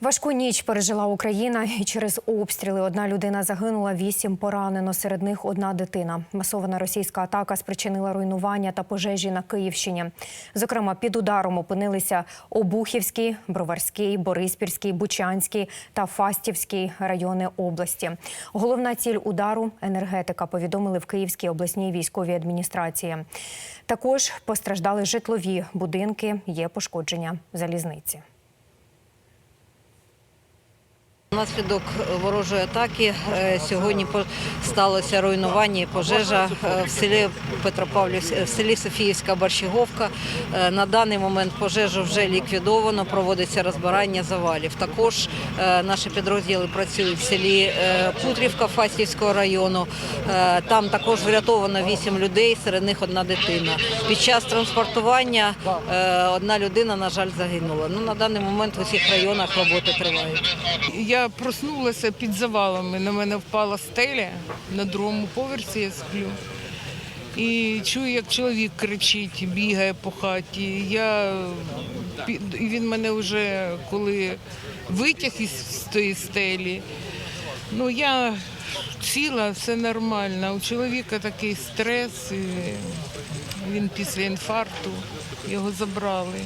Важку ніч пережила Україна, і через обстріли одна людина загинула, вісім поранено. Серед них одна дитина. Масована російська атака спричинила руйнування та пожежі на Київщині. Зокрема, під ударом опинилися Обухівський, Броварський, Бориспільський, Бучанський та Фастівський райони області. Головна ціль удару енергетика. Повідомили в Київській обласній військовій адміністрації. Також постраждали житлові будинки. Є пошкодження залізниці. Внаслідок ворожої атаки е, сьогодні сталося руйнування і пожежа е, в селі Петропавлівськ, в селі Софіївська Борщаговка. Е, На даний момент пожежу вже ліквідовано, проводиться розбирання завалів. Також наші підрозділи працюють в селі Путрівка Фастівського району. Там також врятовано 8 людей, серед них одна дитина. Під час транспортування одна людина, на жаль, загинула. Ну, на даний момент в усіх районах роботи тривають. Я проснулася під завалами. На мене впала стеля на другому поверсі я сплю. І чую, як чоловік кричить, бігає по хаті. Я, і він мене вже коли витяг із тої стелі. Ну я ціла, все нормально. У чоловіка такий стрес, і він після інфаркту, його забрали.